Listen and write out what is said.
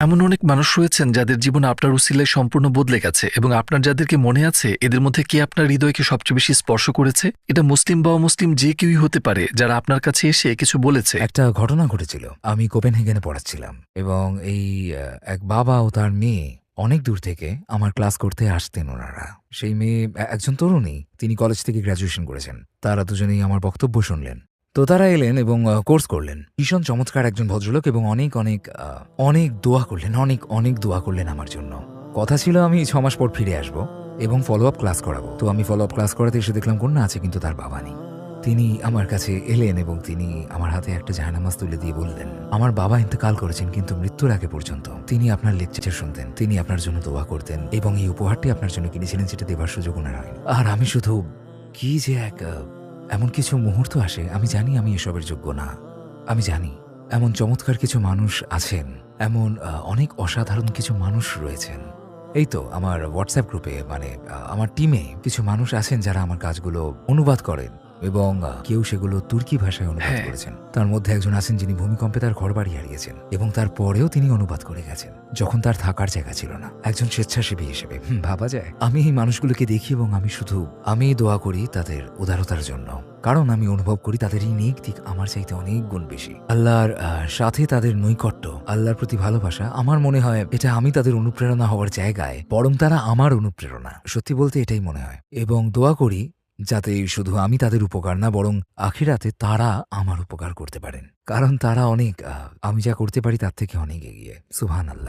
এমন অনেক মানুষ রয়েছেন যাদের জীবন আপনার উসিলায় সম্পূর্ণ বদলে গেছে এবং আপনার যাদেরকে মনে আছে, এদের মধ্যে কে আপনার হৃদয়কে সবচেয়ে বেশি স্পর্শ করেছে? এটা মুসলিম বা মুসলিম যে কেউই হতে পারে, যারা আপনার কাছে এসে কিছু বলেছে। একটা ঘটনা ঘটেছিল। আমি কোপেনহেগেনে পড়াচ্ছিলাম এবং এই এক বাবা ও তার মেয়ে অনেক দূর থেকে আমার ক্লাস করতে আসতেন ওনারা। সেই মেয়ে একজন তরুণী, তিনি কলেজ থেকে গ্র্যাজুয়েশন করেছেন। তারা দুজনেই আমার বক্তব্য শুনলেন। তো তারা এলেন এবং কোর্স করলেন। ভীষণ চমৎকার একজন ভদ্রলোক এবং অনেক অনেক অনেক দোয়া করলেন, অনেক অনেক দোয়া করলেন আমার জন্য। কথা ছিল আমি ছ মাস পর ফিরে আসব এবং ফলো আপ ক্লাস করাবো। তো আমি ফলো আপ ক্লাস করাতে এসে দেখলাম কন্যা আছে কিন্তু তার বাবা নেই। তিনি আমার কাছে এলেন এবং তিনি আমার হাতে একটা জাহানামাজ তুলে দিয়ে বললেন, আমার বাবা ইন্তেকাল করেছেন কিন্তু মৃত্যুর আগে পর্যন্ত। তিনি আপনার লেকচার শুনতেন, তিনি আপনার জন্য দোয়া করতেন এবং এই উপহারটি আপনার জন্য কিনেছিলেন, যেটা দেবার সুযোগ ওনার হয়নি। আর আমি শুধু, কি যে এক এমন কিছু মুহূর্ত আসে, আমি জানি আমি এসবের যোগ্য না। আমি জানি, এমন চমৎকার কিছু মানুষ আছেন, এমন অনেক অসাধারণ কিছু মানুষ রয়েছেন। এই তো, আমার হোয়াটসঅ্যাপ গ্রুপে মানে আমার টিমে কিছু মানুষ আছেন যারা আমার কাজগুলো অনুবাদ করেন। এবং কেউ সেগুলো তুর্কি ভাষায় অনুবাদ হ্যাঁ। করেছেন। তার মধ্যে একজন আছেন যিনি ভূমিকম্পে তার ঘর বাড়ি হারিয়েছেন এবং তারপরেও তিনি অনুবাদ করে গেছেন যখন তার থাকার জায়গা ছিল না। একজন স্বেচ্ছাসেবী হিসেবে। ভাবা যায়। আমি এই মানুষগুলোকে দেখি এবং আমি শুধু আমি দোয়া করি তাদের উদারতার জন্য। কারণ আমি অনুভব করি তাদের এই নেক দিক আমার চাইতে অনেক গুণ বেশি। আল্লাহর সাথে তাদের নৈকট্য আল্লাহর প্রতি ভালোবাসা আমার মনে হয় এটা আমি তাদের অনুপ্রেরণা হওয়ার জায়গায় বরং তারা আমার অনুপ্রেরণা। সত্যি বলতে এটাই মনে হয়। এবং দোয়া করি যাতে শুধু আমি তাদের উপকার না, বরং আখিরাতে তারা আমার উপকার করতে পারেন। কারণ তারা অনেক আমি যা করতে পারি তার থেকে অনেক এগিয়ে। সুহান আল্লাহ